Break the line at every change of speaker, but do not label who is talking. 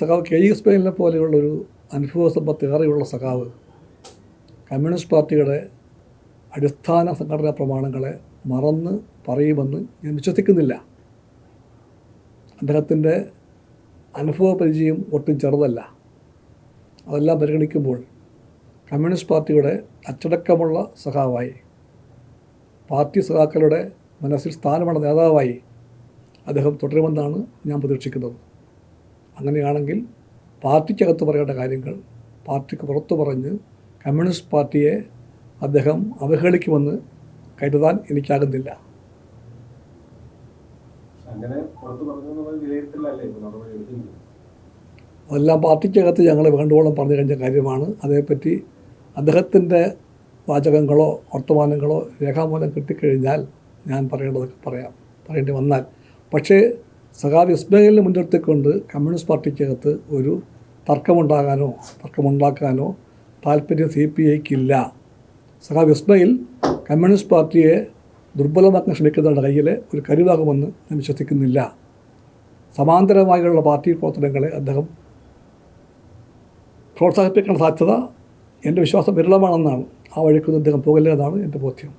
സഖാവ് K E സ്പെയിനിനെ പോലെയുള്ളൊരു അനുഭവ സമ്പത്ത് ഏറെയുള്ള സഖാവ് കമ്മ്യൂണിസ്റ്റ് പാർട്ടിയുടെ അടിസ്ഥാന സംഘടനാ പ്രമാണങ്ങളെ മറന്ന് പറയുമെന്ന് ഞാൻ വിശ്വസിക്കുന്നില്ല. അദ്ദേഹത്തിന്റെ അനുഭവ പരിചയം ഒട്ടും ചെറുതല്ല. അതെല്ലാം പരിഗണിക്കുമ്പോൾ കമ്മ്യൂണിസ്റ്റ് പാർട്ടിയുടെ അച്ചടക്കമുള്ള സഖാവായി പാർട്ടി സഖാക്കളുടെ മനസ്സിൽ സ്ഥാനമുള്ള നേതാവായി അദ്ദേഹം തുടരുമെന്നാണ് ഞാൻ പ്രതീക്ഷിക്കുന്നത്. അങ്ങനെയാണെങ്കിൽ പാർട്ടിക്കകത്ത് പറയേണ്ട കാര്യങ്ങൾ പാർട്ടിക്ക് പുറത്തു പറഞ്ഞ് കമ്മ്യൂണിസ്റ്റ് പാർട്ടിയെ അദ്ദേഹം അവഹേളിക്കുമെന്ന് കരുതാൻ എനിക്കാകുന്നില്ല. അതെല്ലാം പാർട്ടിക്കകത്ത് ഞങ്ങൾ വേണ്ടുവോളം പറഞ്ഞു കഴിഞ്ഞ കാര്യമാണ്. അതേപ്പറ്റി അദ്ദേഹത്തിന്റെ വാചകങ്ങളോ വർത്തമാനങ്ങളോ രേഖാമൂലം കിട്ടിക്കഴിഞ്ഞാൽ ഞാൻ പറയേണ്ടതൊക്കെ പറയാം. പറയേണ്ടി വന്നാൽ. പക്ഷേ സഖാബ് ഇസ്മയിലിനെ മുൻനിർത്തിക്കൊണ്ട് കമ്മ്യൂണിസ്റ്റ് പാർട്ടിക്കകത്ത് ഒരു തർക്കമുണ്ടാകാനോ തർക്കമുണ്ടാക്കാനോ താല്പര്യം സി പി ഐക്കില്ല. സഖാബ് ഇസ്മയിൽ കമ്മ്യൂണിസ്റ്റ് പാർട്ടിയെ ദുർബലമാക്കാൻ ശ്രമിക്കുന്നവരുടെ കയ്യിൽ ഒരു കരുവാകുമെന്ന് ഞാൻ വിശ്വസിക്കുന്നില്ല. സമാന്തരമായുള്ള പാർട്ടി പ്രവർത്തനങ്ങളെ അദ്ദേഹം പ്രോത്സാഹിപ്പിക്കേണ്ട സാധ്യത എന്റെ വിശ്വാസം വിരളമാണെന്നാണ് ആ വഴിക്കൊന്നും അദ്ദേഹം പോകില്ല എന്നാണ് എന്റെ ബോധ്യം.